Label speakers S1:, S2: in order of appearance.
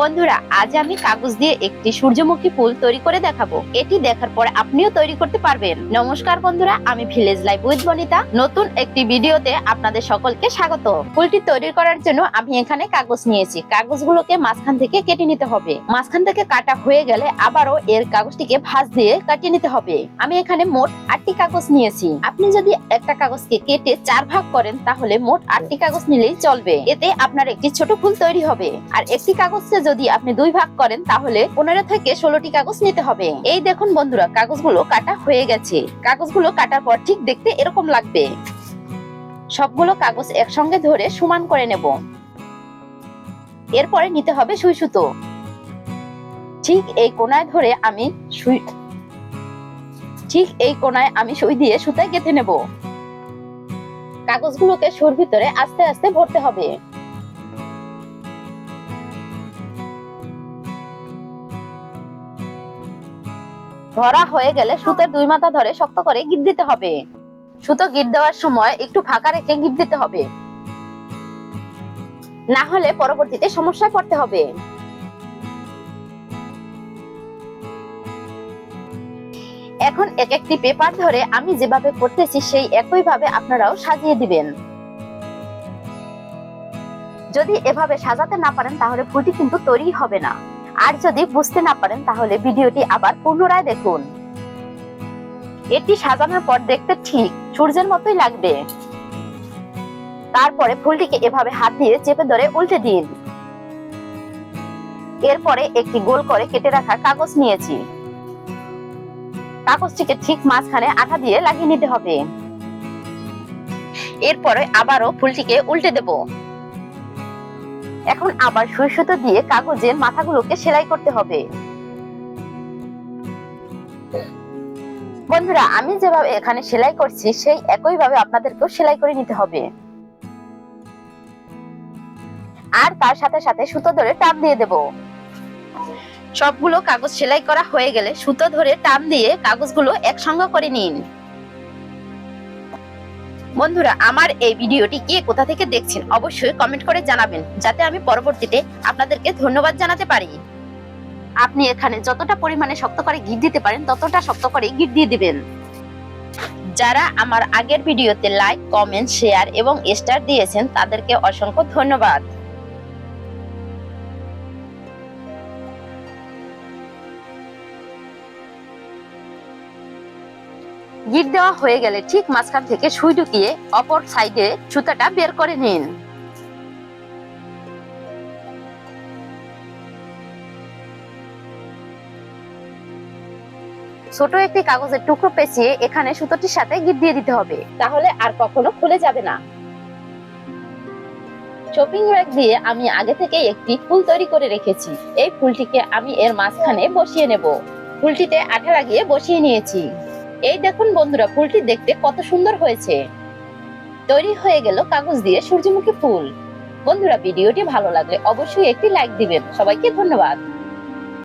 S1: বন্ধুরা, আজ আমি কাগজ দিয়ে একটি সূর্যমুখী ফুল তৈরি করে দেখাবো। এটি দেখার পর আপনিও তৈরি করতে পারবেন। নমস্কার বন্ধুরা, আমি ভিলেজ লাইফ উইথ বনিতা নতুন একটি ভিডিওতে আপনাদের সকলকে স্বাগত। ফুলটি তৈরি করার জন্য আমি এখানে কাগজ নিয়েছি। কাগজগুলোকে মাঝখান থেকে কেটে নিতে হবে। মাঝখান থেকে কাটা হয়ে গেলে আবারও এর কাগজটিকে ভাঁজ দিয়ে কাটিয়ে নিতে হবে। আমি এখানে মোট আটটি কাগজ নিয়েছি। আপনি যদি একটা কাগজকে কেটে চার ভাগ করেন, তাহলে মোট আটটি কাগজ নিলেই চলবে। এতে আপনার একটি ছোট ফুল তৈরি হবে। আর একটি কাগজকে যদি আপনি দুই ভাগ করেন, তাহলে পনেরো থেকে ষোলোটি কাগজ নিতে হবে। এই দেখুন বন্ধুরা, কাগজগুলো কাটা হয়ে গেছে। কাগজগুলো কাটার পর ঠিক দেখতে এরকম লাগবে। সবগুলো কাগজ একসঙ্গে ধরে সমান করে নেব। এরপরে নিতে হবে সুই সুতো। ঠিক এই কোনায় ধরে আমি সুই ঠিক এই কোনায় আমি সুই দিয়ে সুতায় গেঁথে নেব। কাগজগুলোকে সুর ভিতরে আস্তে আস্তে ভরতে হবে। ধরা হয়ে গেলে সুতের দুই মাথা ধরে শক্ত করে গিট দিতে হবে। সুতো গিট দেওয়ার সময় একটু ফাঁকা রেখে গিট দিতে হবে। না হলে পরবর্তীতে সমস্যায় পড়তে হবে। এখন এক একটি পেপার ধরে আমি যেভাবে করতেছি সেই একই ভাবে আপনারাও সাজিয়ে দিবেন। যদি এভাবে সাজাতে না পারেন তাহলে ফুলটি কিন্তু তৈরি হবে না। আর যদি বুঝতে না পারেন, তাহলে ভিডিওটি আবার পুনরায় দেখুন। এটি সাজানোর পর দেখতে ঠিক সূর্যের মতোই লাগবে। তারপরে ফুলটিকে এভাবে হাত দিয়ে চেপে ধরে উল্টে দিন। এরপরে একটি গোল করে কেটে রাখা কাগজ নিয়েছি। কাগজটিকে ঠিক মাঝখানে আঠা দিয়ে লাগিয়ে নিতে হবে। এরপরে আবারও ফুলটিকে উল্টে দেব। এখন আবার সুই সুতো দিয়ে কাগজের মাথাগুলোকে সেলাই করতে হবে। বন্ধুরা, আমি যেভাবে এখানে সেলাই করছি, সেই একই ভাবে আপনাদেরকেও সেলাই করে নিতে হবে। আর তার সাথে সাথে সুতো ধরে টান দিয়ে দেব। সবগুলো কাগজ সেলাই করা হয়ে গেলে সুতো ধরে টান দিয়ে কাগজগুলো একসঙ্গে করে নিন। বন্ধুরা, আমার এই ভিডিওটি কে কোথা থেকে দেখছেন অবশ্যই কমেন্ট করে জানাবেন, যাতে আমি পরবর্তীতে আপনাদেরকে ধন্যবাদ জানাতে পারি। আপনি এখানে যতটা পরিমাণে শক্ত করে গিট দিতে পারেন, ততটা শক্ত করে গিট দিয়ে দিবেন। যারা আমার আগের ভিডিওতে লাইক কমেন্ট শেয়ার এবং স্টার দিয়েছেন, তাদেরকে অসংখ্য ধন্যবাদ। গিট দেওয়া হয়ে গেলে ঠিক মাঝখান থেকে সুই ঢুকিয়ে অপর সাইডে সুতাটা বের করে নিন। ছোট একটি কাগজের টুকরো পেঁচিয়ে এখানে সুতোটির সাথে গিট দিয়ে দিতে হবে। তাহলে আর কখনো খুলে যাবে না। শপিং র্যাক দিয়ে আমি আগে থেকে একটি ফুল তৈরি করে রেখেছি। এই ফুলটিকে আমি এর মাঝখানে বসিয়ে নেব। ফুলটিতে আঠা লাগিয়ে বসিয়ে নিয়েছি। এই দেখুন বন্ধুরা, ফুলটি দেখতে কত সুন্দর হয়েছে। তৈরি হয়ে গেল কাগজ দিয়ে সূর্যমুখী ফুল। বন্ধুরা, ভিডিওটি ভালো লাগলে অবশ্যই একটি লাইক দিবেন। সবাইকে ধন্যবাদ।